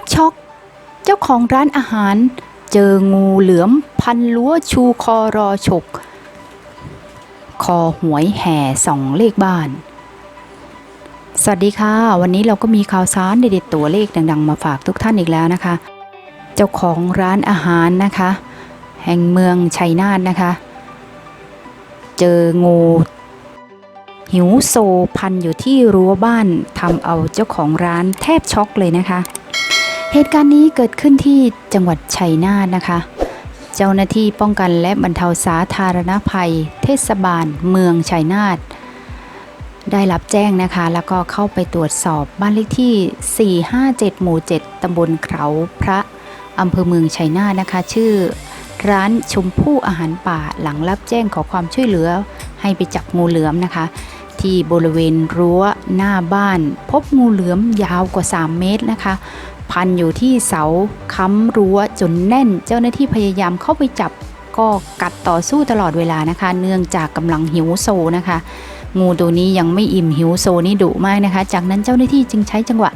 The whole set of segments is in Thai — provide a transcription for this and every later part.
บช็อก เจ้าของร้านอาหาร เจองูเหลือมพันลั้วชูคอรอฉก คอหวยแห่สองเลขบ้าน สวัสดีค่ะ วันนี้เราก็มีข่าวสารเด็ดๆตัวเลขดังๆ มาฝากทุกท่านอีกแล้วนะคะ เจ้าของร้านอาหารนะคะ แห่งเมืองชัยนาทนะคะ เจองูหิวโซพันอยู่ที่รั้วบ้านทำเอาเจ้าของร้านแทบช็อกเลยนะคะ เหตุการณ์นี้เกิดขึ้นที่จังหวัดชัยนาทนะคะ เจ้าหน้าที่ป้องกันและบรรเทาสาธารณภัย เทศบาล เมืองชัยนาทได้รับแจ้งนะคะ แล้วก็เข้าไปตรวจสอบบ้านเลขที่ 457 หมู่ 7 ตำบลเขาพระอำเภอเมืองชัยนาทนะคะ ชื่อ ร้านชมพู่อาหารป่าหลังรับแจ้งขอความช่วยเหลือ ให้ไปจับงูเหลือมนะคะ ที่บริเวณรั้วหน้าบ้าน พบงูเหลือมยาวกว่า 3 เมตรนะคะ พันอยู่ที่เสาค้ำรั้วจนแน่น เจ้าหน้าที่พยายามเข้าไปจับก็กัดต่อสู้ตลอดเวลานะคะ เนื่องจากกำลังหิวโซนะคะ งูตัวนี้ยังไม่อิ่มหิวโซนี่ดุมากนะคะ จากนั้นเจ้าหน้าที่จึงใช้จังหวะ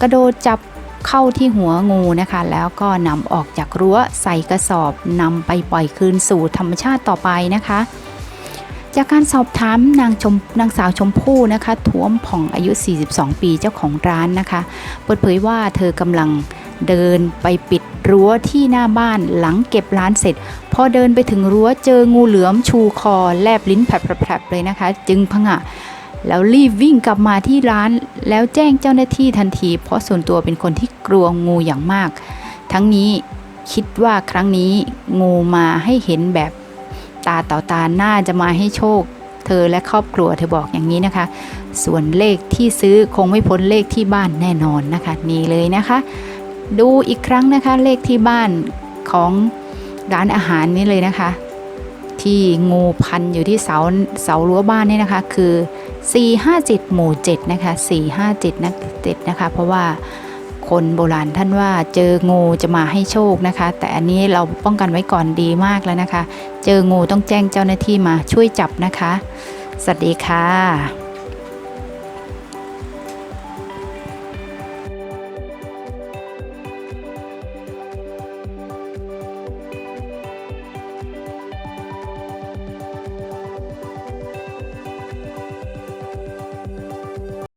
กระโดดจับเข้าที่หัวงูนะคะ แล้วก็นำออกจากรั้วใส่กระสอบนำไปปล่อยคืนสู่ธรรมชาติต่อไปนะคะ จากการสอบถามนางชมนางสาวชมพู่นะคะท้วมผ่องอายุ 42 ปีเจ้าของร้านนะคะ เปิดเผยว่าเธอกำลังเดินไปปิดรั้วที่หน้าบ้านหลังเก็บร้านเสร็จ พอเดินไปถึงรั้วเจองูเหลือมชูคอแลบลิ้นแผลบๆเลยนะคะ จึงพงะแล้วรีบวิ่งกลับมาที่ร้านแล้วแจ้งเจ้าหน้าที่ทันที เพราะส่วนตัวเป็นคนที่กลัวงูอย่างมาก ทั้งนี้คิดว่าครั้งนี้งูมาให้เห็นแบบ ตาต่อตาน่าจะมาให้โชค เธอและครอบครัวเธอบอกอย่างนี้นะคะ ส่วนเลขที่ซื้อคงไม่พ้นเลขที่บ้านแน่นอนนะคะนี่เลยนะคะ ดูอีกครั้งนะคะเลขที่บ้านของร้านอาหารนี้เลยนะคะ ที่งูพันอยู่ที่เสาเสารั้วบ้านนี่นะคะคือ 457 หมู่ 7 นะคะ 457นะ7นะคะ เพราะว่า คนโบราณท่านว่าเจองูจะมาให้โชคนะคะ แต่อันนี้เราป้องกันไว้ก่อนดีมากแล้วนะคะ เจองูต้องแจ้งเจ้าหน้าที่มาช่วยจับนะคะ สวัสดีค่ะ